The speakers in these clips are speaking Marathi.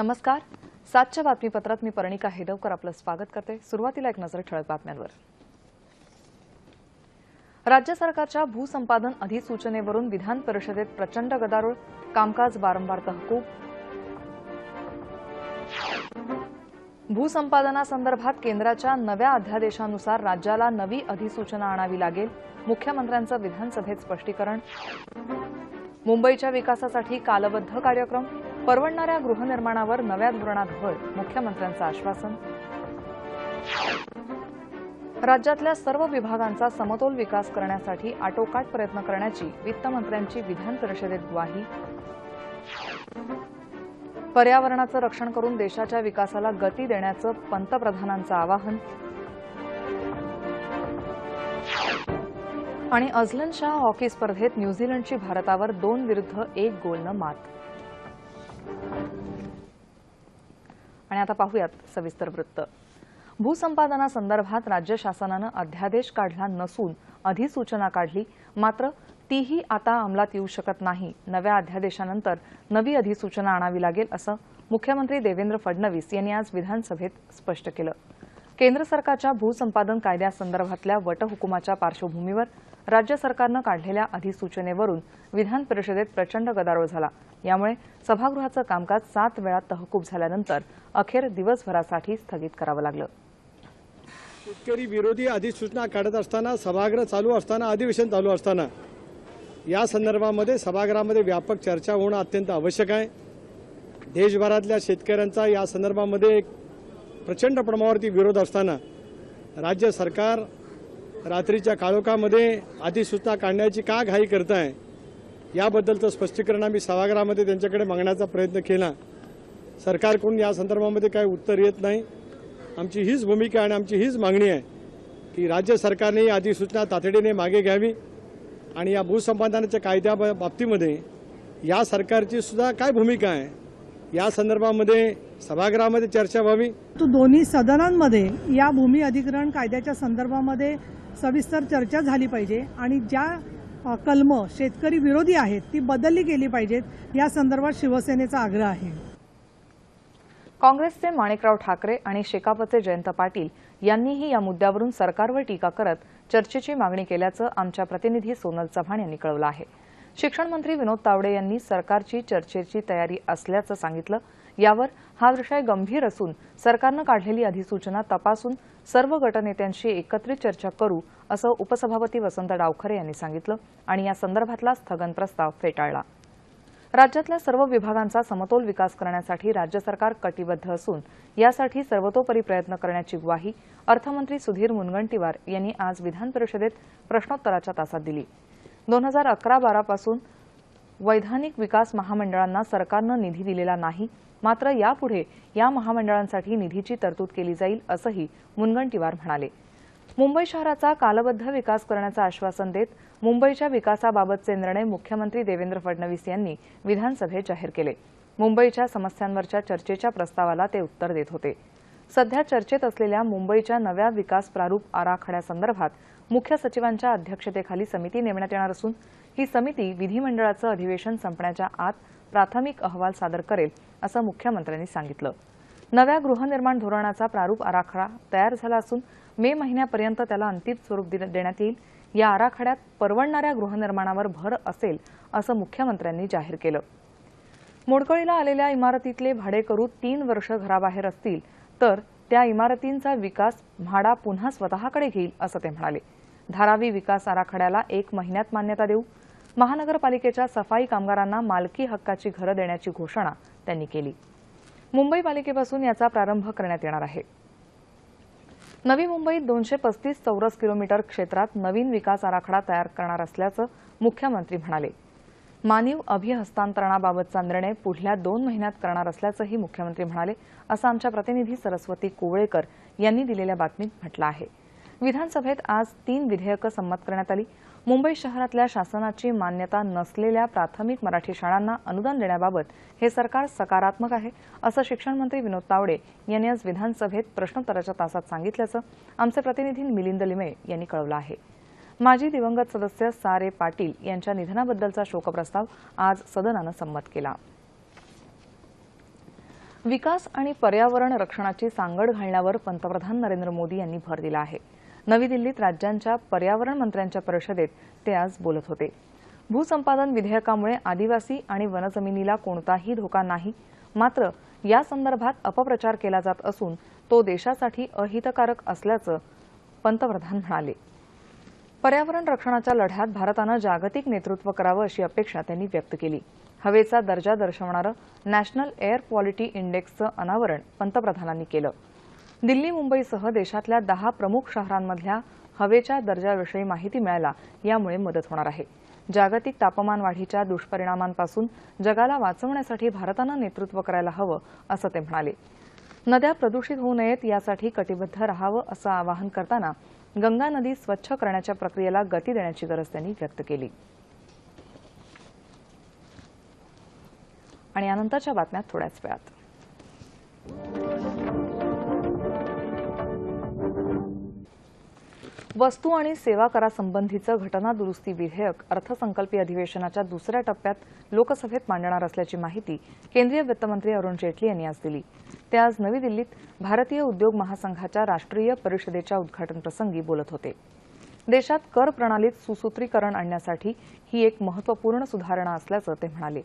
नमस्कार. सातच्या बातमीपत्रात मी पर्णिका हेदवकर आपलं स्वागत करते. सुरुवातीला एक नजर ठळक बातम्यांवर. राज्य सरकारच्या भूसंपादन अधिसूचनेवरून विधान परिषदेत प्रचंड गदारोळ कामकाज वारंवार तहकूब. भूसंपादनासंदर्भात केंद्राच्या नव्या अध्यादेशानुसार राज्याला नवी अधिसूचना आणावी लागेल मुख्यमंत्र्यांचं विधानसभेत स्पष्टीकरण. मुंबईच्या विकासासाठी कालबद्ध कार्यक्रम. परवडणाऱ्या गृहनिर्माणावर नव्या धोरणात भर मुख्यमंत्र्यांचं आश्वासन. राज्यातल्या सर्व विभागांचा समतोल विकास करण्यासाठी आटोकाट प्रयत्न करण्याची वित्तमंत्र्यांची विधान परिषदेत ग्वाही. पर्यावरणाचं रक्षण करून देशाच्या विकासाला गती देण्याचं पंतप्रधानांचं आवाहन. आणि अझलन शाह हॉकी स्पर्धेत न्यूझीलंडची भारतावर दोन विरुद्ध एक गोलनं मात. आणि आता पाहूयात सविस्तर वृत्त. भूसंपादनासंदर्भात राज्य शासनानं अध्यादेश काढला नसून अधिसूचना काढली. मात्र तीही आता अंमलात येऊ शकत नाही. नव्या अध्यादेशानंतर नवी अधिसूचना आणावी लागेल असं मुख्यमंत्री देवेंद्र फडणवीस यांनी आज विधानसभेत स्पष्ट केलं. केंद्र सरकारच्या भूसंपादन कायद्यासंदर्भातल्या वटहुकुमाच्या पार्श्वभूमीवर राज्य सरकारनं काढलेल्या अधिसूचनेवरून विधान परिषदेत प्रचंड गदारोळ झाला. यामुळे सभागृहाचं कामकाज सात वेळा तहकूब झाल्यानंतर अखेर दिवसभरासाठी स्थगित करावं लागलं. शेतकरी विरोधी अधिसूचना काढत असताना सभागृह चालू असताना अधिवेशन चालू असताना. या संदर्भामध्ये सभागृहामध्ये व्यापक चर्चा होणं अत्यंत आवश्यक आहे. देशभरातल्या शेतकऱ्यांचा या संदर्भामध्ये एक प्रचंड प्रमाणावरती विरोध असताना राज्य सरकार रात्रीच्या काळोखामध्ये अधिसूचना काढण्याची का घाई करत आहे याबद्दलचं स्पष्टीकरण आम्ही सभागृहामध्ये त्यांच्याकडे मागण्याचा प्रयत्न केला. सरकारकडून या संदर्भामध्ये काही उत्तर येत नाही. आमची हीच भूमिका आणि आमची हीच मागणी आहे की राज्य सरकारने ही अधिसूचना तातडीने मागे घ्यावी आणि या भूसंपादनाच्या कायद्या बाबतीमध्ये या सरकारची सुद्धा काय भूमिका आहे या संदर्भामध्ये सभागृहामध्ये चर्चा व्हावी. तो दोन्ही सदनांमध्ये या भूमी अधिग्रहण कायद्याच्या संदर्भामध्ये सविस्तर चर्चा झाली पाहिजे आणि ज्या कलम शेतकरी विरोधी आहेत ती बदलली गेली पाहिजेत या संदर्भात शिवसेनेचा आग्रह आहे. काँग्रेसचे माणिकराव ठाकरे आणि शेकापचे जयंत पाटील यांनीही या मुद्द्यावरून सरकारवर टीका करत चर्चेची मागणी केल्याचं आमच्या प्रतिनिधी सोनल चव्हाण यांनी कळवलं आहे. शिक्षण मंत्री विनोद तावडे यांनी सरकारची चर्चेची तयारी असल्याचं सांगितलं. यावर हा विषय गंभीर असून सरकारनं काढलेली अधिसूचना तपासून सर्व गटनेत्यांशी एकत्रित चर्चा करू असं उपसभापती वसंत डावखरे यांनी सांगितलं आणि या संदर्भातला स्थगन प्रस्ताव फेटाळला. राज्यातल्या सर्व विभागांचा समतोल विकास करण्यासाठी राज्य सरकार कटिबद्ध असून यासाठी सर्वतोपरी प्रयत्न करण्याची ग्वाही अर्थमंत्री सुधीर मुनगंटीवार यांनी आज विधान परिषदेत प्रश्नोत्तराच्या तासात दिली. दोन हजार अकरा बारापासून वैधानिक विकास महामंडळांना सरकारनं निधी दिलेला नाही मात्र यापुढे या महामंडळांसाठी निधीची तरतूद केली जाईल असंही मुनगंटीवार म्हणाले. मुंबई शहराचा कालबद्ध विकास करण्याचं आश्वासन देत मुंबईच्या विकासाबाबतचे निर्णय मुख्यमंत्री देवेंद्र फडणवीस यांनी विधानसभेत जाहीर केले. मुंबईच्या समस्यांवरच्या चर्चेच्या प्रस्तावाला ते उत्तर देत होते. सध्या चर्चेत असलेल्या मुंबईच्या नव्या विकास प्रारूप आराखड्यासंदर्भात मुख्य सचिवांच्या अध्यक्षतेखाली समिती नेमण्यात येणार असून ही समिती विधिमंडळाचं अधिवेशन संपण्याच्या आत प्राथमिक अहवाल सादर करेल असं मुख्यमंत्र्यांनी सांगितलं. नव्या गृहनिर्माण धोरणाचा प्रारूप आराखडा तयार झाला असून मे महिन्यापर्यंत त्याला अंतिम स्वरूप देण्यात येईल. या आराखड्यात परवडणाऱ्या गृहनिर्माणावर भर असेल असं मुख्यमंत्र्यांनी जाहीर केलं. मोडकळीला आलेल्या इमारतीतले भाडेकरू तीन वर्ष घराबाहेर असतील तर त्या इमारतींचा विकास म्हाडा पुन्हा स्वतःकडे घेईल असं ते म्हणाले. धारावी विकास आराखड्याला एक महिन्यात मान्यता देऊ महानगरपालिकेच्या सफाई कामगारांना मालकी हक्काची घरं देण्याची घोषणा त्यांनी केली. मुंबई पालिकेपासून याचा प्रारंभ करण्यात येणार आहे. नवी मुंबईत दोनशे पस्तीस चौरस किलोमीटर क्षेत्रात नवीन विकास आराखडा तयार करणार असल्याचं मुख्यमंत्री म्हणाले. मानीव अभिहस्तांतरणाबाबतचा निर्णय पुढल्या दोन महिन्यात करणार असल्याचंही मुख्यमंत्री म्हणाले असं आमच्या प्रतिनिधी सरस्वती कुवळेकर यांनी दिलेल्या बातमीत म्हटलं आहे. विधानसभेत आज तीन विधेयकं संमत करण्यात आली. मुंबई शहरातल्या शासनाची मान्यता नसलेल्या प्राथमिक मराठी शाळांना अनुदान देण्याबाबत हे सरकार सकारात्मक आहे असं शिक्षण मंत्री विनोद तावडे यांनी आज विधानसभेत प्रश्नोत्तराच्या तासात सांगितल्याचं आमचे प्रतिनिधी मिलिंद लिमे यांनी कळवलं आहे. माजी दिवंगत सदस्य सारे पाटील यांच्या निधनाबद्दलचा शोकप्रस्ताव आज सदनानं संमत केला. विकास आणि पर्यावरण रक्षणाची सांगड घालण्यावर पंतप्रधान नरेंद्र मोदी यांनी भर दिला आहे. नवी दिल्लीत राज्यांच्या पर्यावरण मंत्र्यांच्या परिषदेत ते आज बोलत होते. भूसंपादन विधेयकामुळे आदिवासी आणि वनजमिनीला कोणताही धोका नाही मात्र या संदर्भात अपप्रचार केला जात असून तो देशासाठी अहितकारक असल्याचं पंतप्रधान म्हणाले. पर्यावरण रक्षणाच्या लढ्यात भारतानं जागतिक नेतृत्व करावं अशी अपेक्षा त्यांनी व्यक्त केली. हवेचा दर्जा दर्शवणारं नॅशनल एअर क्वालिटी इंडेक्सचं अनावरण पंतप्रधानांनी केलं. दिल्ली मुंबईसह देशातल्या दहा प्रमुख शहरांमधल्या हवेच्या दर्जाविषयी माहिती मिळायला यामुळे मदत होणार आहे. जागतिक तापमान वाढीच्या दुष्परिणामांपासून जगाला वाचवण्यासाठी भारतानं नेतृत्व करायला हवं असं ते म्हणाले. नद्या प्रदूषित होऊ नयेत यासाठी कटिबद्ध राहावं असं आवाहन करताना गंगा नदी स्वच्छ करण्याच्या प्रक्रियेला गती देण्याची गरज त्यांनी व्यक्त केली. आणि यानंतरच्या बातम्यात थोड्याच वेळात. वस्तू आणि सेवा करासंबंधीचं घटना दुरुस्ती विधेयक अर्थसंकल्पीय अधिवेशनाच्या दुसऱ्या टप्प्यात लोकसभेत मांडणार असल्याची माहिती केंद्रीय वित्तमंत्री अरुण जेटली यांनी आज दिली. ते आज नवी दिल्लीत भारतीय उद्योग महासंघाच्या राष्ट्रीय परिषदेच्या उद्घाटनप्रसंगी बोलत होते. देशात कर प्रणालीत सुसूत्रीकरण आणण्यासाठी ही एक महत्त्वपूर्ण सुधारणा असल्याचं ते म्हणाले.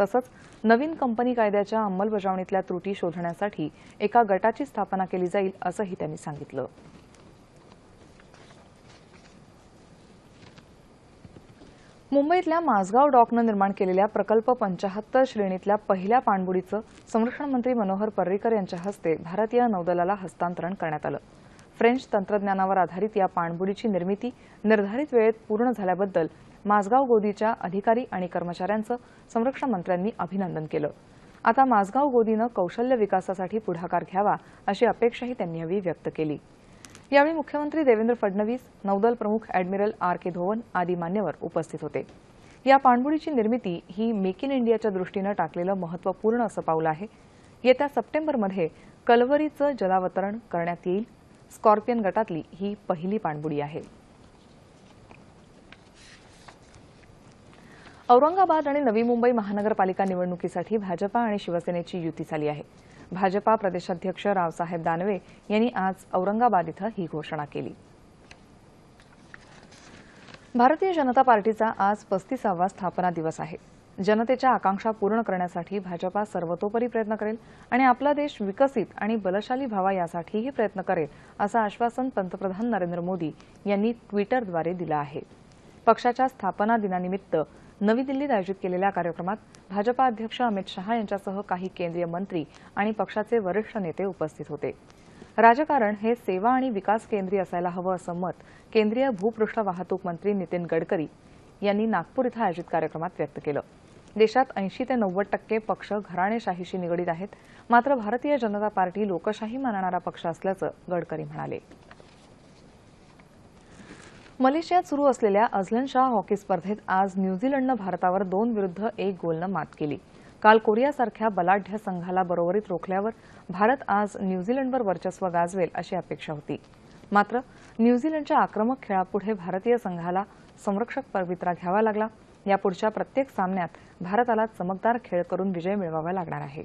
तसंच नवीन कंपनी कायद्याच्या अंमलबजावणीतल्या त्रुटी शोधण्यासाठी एका गटाची स्थापना केली जाईल असंही त्यांनी सांगितलं. मुंबईतल्या माझगाव डॉकनं निर्माण केलेल्या प्रकल्प पंचाहत्तर श्रेणीतल्या पहिल्या पाणबुडीचं संरक्षण मंत्री मनोहर पर्रिकर यांच्या हस्ते भारतीय नौदलाला हस्तांतरण करण्यात आलं. फ्रेंच तंत्रज्ञानावर आधारित या पाणबुडीची निर्मिती निर्धारित वेळेत पूर्ण झाल्याबद्दल माझगाव गोदीच्या अधिकारी आणि कर्मचाऱ्यांचं संरक्षण मंत्र्यांनी अभिनंदन केलं. आता माझगाव गोदीनं कौशल्य विकासासाठी पुढाकार घ्यावा अशी अपेक्षाही त्यांनी यावेळी व्यक्त केली. यावेळी मुख्यमंत्री देवेंद्र फडणवीस नौदल प्रमुख अॅडमिरल आर के धोवन आदी मान्यवर उपस्थित होते. या पाणबुडीची निर्मिती ही मेक इन इंडियाच्या दृष्टीनं टाकलेलं महत्त्वपूर्ण असं पाऊल आहे. येत्या सप्टेंबरमध्ये कलवरीचं जलावतरण करण्यात येईल. स्कॉर्पियन गटातली ही पहिली पाणबुडी आहे. औरंगाबाद आणि नवी मुंबई महानगरपालिका निवडणुकीसाठी भाजपा आणि शिवसेनेची युती झाली आहे. भाजपा प्रदेशाध्यक्ष रावसाहेब दानवे यांनी आज औरंगाबाद इथं ही घोषणा केली. भारतीय जनता पार्टीचा आज पस्तीसावा स्थापना दिवस आहे. जनतेच्या आकांक्षा पूर्ण करण्यासाठी भाजपा सर्वतोपरी प्रयत्न करेल आणि आपला देश विकसित आणि बलशाली व्हावा यासाठीही प्रयत्न करेल असं आश्वासन पंतप्रधान नरेंद्र मोदी यांनी ट्विटरद्वारे दिलं आहे. पक्षाच्या स्थापना दिनानिमित्त नवी दिल्लीत आयोजित केलेल्या कार्यक्रमात भाजपा अध्यक्ष अमित शहा यांच्यासह काही केंद्रीय मंत्री आणि पक्षाचे वरिष्ठ नेते उपस्थित होते. राजकारण हे सेवा आणि विकास केंद्रीय असायला हवं असं मत केंद्रीय भूपृष्ठ वाहतूक मंत्री नितीन गडकरी यांनी नागपूर इथं आयोजित कार्यक्रमात व्यक्त केलं. देशात ऐंशी ते नव्वद टक्के पक्ष घराणेशाहीशी निगडीत आहेत. मात्र भारतीय जनता पार्टी लोकशाही मानणारा पक्ष असल्याचं गडकरी म्हणाले. मलेशियात सुरू असलेल्या अझलन शाह हॉकी स्पर्धेत आज न्यूझीलंडनं भारतावर दोन विरुद्ध एक गोलनं मात केली. काल कोरियासारख्या बलाढ्य संघाला बरोबरीत रोखल्यावर भारत आज न्यूझीलंडवर वर्चस्व गाजवेल अशी अपेक्षा होती. मात्र न्यूझीलंडच्या आक्रमक खेळापुढे भारतीय संघाला संरक्षक पवित्रा घ्यावा लागला. यापुढच्या प्रत्येक सामन्यात भारताला चमकदार खेळ करून विजय मिळवावा लागणार आहे.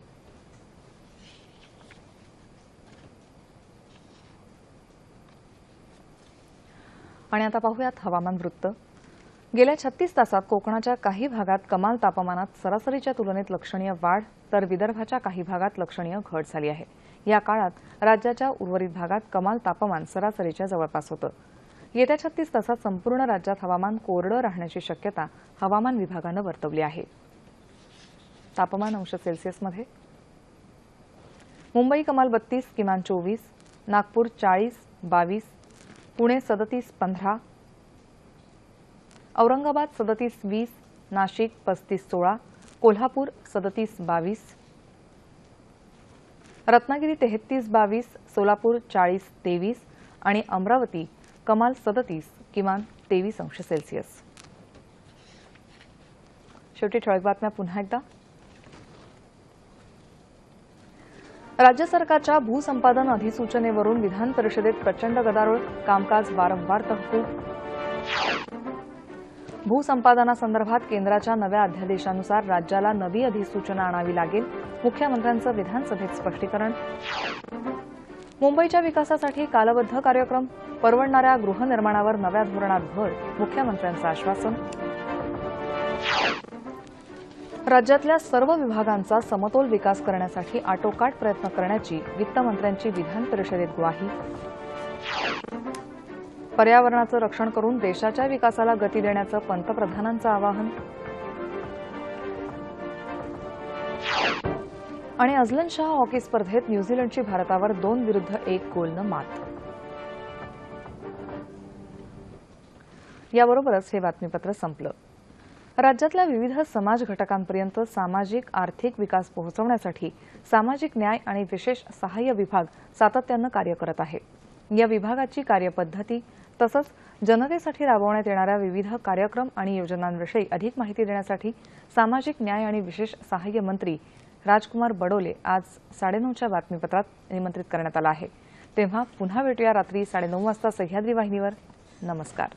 आणि आता पाहूयात हवामान वृत्त. गेल्या छत्तीस तासात कोकणाच्या काही भागात कमाल तापमानात सरासरीच्या तुलनेत लक्षणीय वाढ तर विदर्भाच्या काही भागात लक्षणीय घट झाली आहे. या काळात राज्याच्या उर्वरित भागात कमाल तापमान सरासरीच्या जवळपास होतं. येत्या छत्तीस तासात संपूर्ण राज्यात हवामान कोरडं राहण्याची शक्यता हवामान विभागानं वर्तवली आहे. तापमान अंश सेल्सिअसमध्ये मुंबई कमाल बत्तीस किमान चोवीस नागपूर चाळीस बावीस पुणे सदतीस पंधरा औरंगाबाद सदतीस वीस नाशिक पस्तीस सोळा कोल्हापूर सदतीस बावीस रत्नागिरी तेहतीस बावीस सोलापूर चाळीस तेवीस आणि अमरावती कमाल सदतीस किमान तेवीस अंश सेल्सिअस. शेवटी ठळक बातम्या पुन्हा एकदा. राज्य सरकारच्या भूसंपादन अधिसूचनेवरून विधान परिषदेत प्रचंड गदारोळ कामकाज वारंवार तहकूब. भूसंपादनासंदर्भात केंद्राच्या नव्या अध्यादेशानुसार राज्याला नवी अधिसूचना आणावी लागेल मुख्यमंत्र्यांचं विधानसभेत स्पष्टीकरण. मुंबईच्या विकासासाठी कालबद्ध कार्यक्रम परवडणाऱ्या गृहनिर्माणावर नव्या धोरणात भर मुख्यमंत्र्यांचं आश्वासन. राज्यातल्या सर्व विभागांचा समतोल विकास करण्यासाठी आटोकाट प्रयत्न करण्याची वित्तमंत्र्यांची विधान परिषदेत ग्वाही. पर्यावरणाचं रक्षण करून देशाच्या विकासाला गती देण्याचं पंतप्रधानांचं आवाहन. आणि अझलन शाह हॉकी स्पर्धेत न्यूझीलंडची भारतावर दोन विरुद्ध एक गोलनं मात. याबरोबरच हे बातमीपत्र संपलं. राज्यातल्या विविध समाज घटकांपर्यंत सामाजिक आर्थिक विकास पोहोचवण्यासाठी सामाजिक न्याय आणि विशेष सहाय्य विभाग सातत्यानं कार्य करत आहे. या विभागाची कार्यपद्धती तसंच जनतेसाठी राबवण्यात येणाऱ्या विविध कार्यक्रम आणि योजनांविषयी अधिक माहिती देण्यासाठी सामाजिक न्याय आणि विशेष सहाय्य मंत्री राजकुमार बडोले आज साडेनऊच्या बातमीपत्रात निमंत्रित करण्यात आला आहे. तेव्हा पुन्हा भेटूया रात्री साडेनऊ वाजता सह्याद्री वाहिनीवर. नमस्कार.